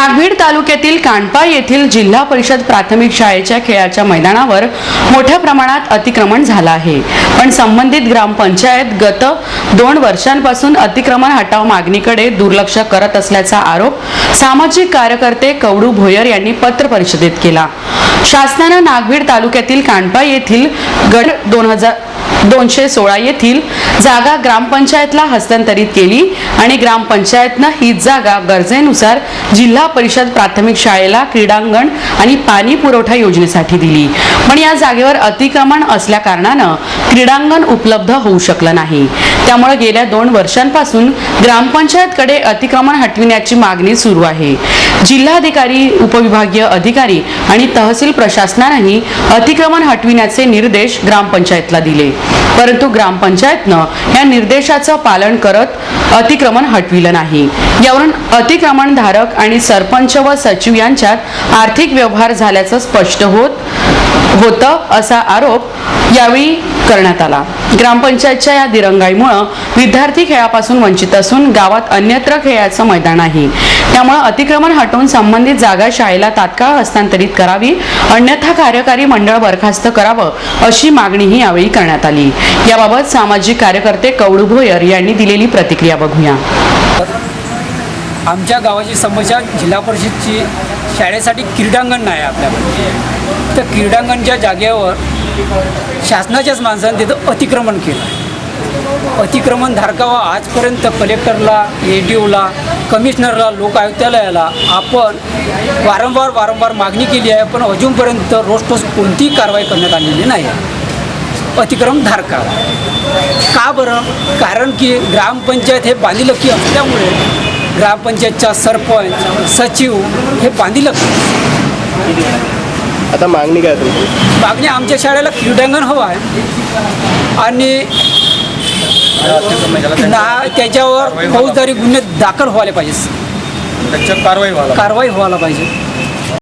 नागभीड तालुक्यातील कांडपा येथील जिल्हा परिषद प्राथमिक शाळेच्या खेळाच्या मैदानावर मोठ्या प्रमाणात अतिक्रमण झालं आहे. पण संबंधित ग्रामपंचायत गत दोन वर्षांपासून अतिक्रमण हटाव मागणीकडे दुर्लक्ष करत असल्याचा आरोप सामाजिक कार्यकर्ते कवडू भोयर यांनी पत्र परिषदेत केला. शासनानं नागभीड तालुक्यातील कांडपा येथील गड दोन हजार दोनशे सोळा येथील जागा ग्रामपंचायतला हस्तांतरित केली आणि ग्रामपंचायतनं ही जागा गरजेनुसार जिल्हा परिषद प्राथमिक शाळेला क्रीडांगण आणि पाणी पुरवठा योजनेसाठी दिली. पण या जागेवर अतिक्रमण असल्या कारणानं क्रीडांगण उपलब्ध होऊ शकलं नाही. त्यामुळे गेल्या दोन वर्षांपासून ग्रामपंचायतकडे अतिक्रमण हटविण्याची मागणी सुरू आहे. जिल्हाधिकारी उपविभागीय अधिकारी आणि तहसील प्रशासनानंही अतिक्रमण हटविण्याचे निर्देश ग्रामपंचायतला दिले. परंतु ग्रामपंचायतनं या निर्देशाचं पालन करत अतिक्रमण हटविलं नाही. यावरून अतिक्रमण धारक आणि सरपंच व सचिव यांच्यात आर्थिक व्यवहार झाल्याचं स्पष्ट होत होतं असा आरोप यावेळी करण्यात आला. ग्रामपंचायतच्या या दिरंगाईमुळं विद्यार्थी खेळापासून वंचित असून गावात अन्यत्र खेळाचं मैदान आहे त्यामुळे अतिक्रमण हटवून संबंधित जागा शाळेला तात्काळ हस्तांतरित करावी अन्यथा कार्यकारी मंडळ बरखास्त करावं अशी मागणीही यावेळी करण्यात आली. याबाबत सामाजिक कार्यकर्ते कवडू भोयर यांनी दिलेली प्रतिक्रिया बघूया. आमच्या गावाची समस्या जिल्हा परिषदची शाळेसाठी क्रीडांगण नाही आपल्याकडे. त्या क्रीडांगणच्या जागेवर शासनाच्याच माणसाने तिथं अतिक्रमण केलं. अतिक्रमण धारकावा आजपर्यंत कलेक्टरला ए डी ओला कमिशनरला लोक आयुक्तालयाला आपण वारंवार वारंवार मागणी केली आहे पण अजूनपर्यंत रोज कोणतीही कारवाई करण्यात आलेली नाही. अतिक्रमण धारका का बरं? कारण की ग्रामपंचायत हे बांधिलकी असल्यामुळे ग्रामपंचायतचा सरपंच सचिव हे बांधिलकी. आता मागणी काय तुमची? मागणी आमच्या शाळेला क्रीडांगण हवं आहे. आणि ना त्याच्यावर फौजदारी गुन्हे दाखल व्हायला पाहिजे त्याच्यावर कारवाई व्हायला कारवाई व्हायला पाहिजे.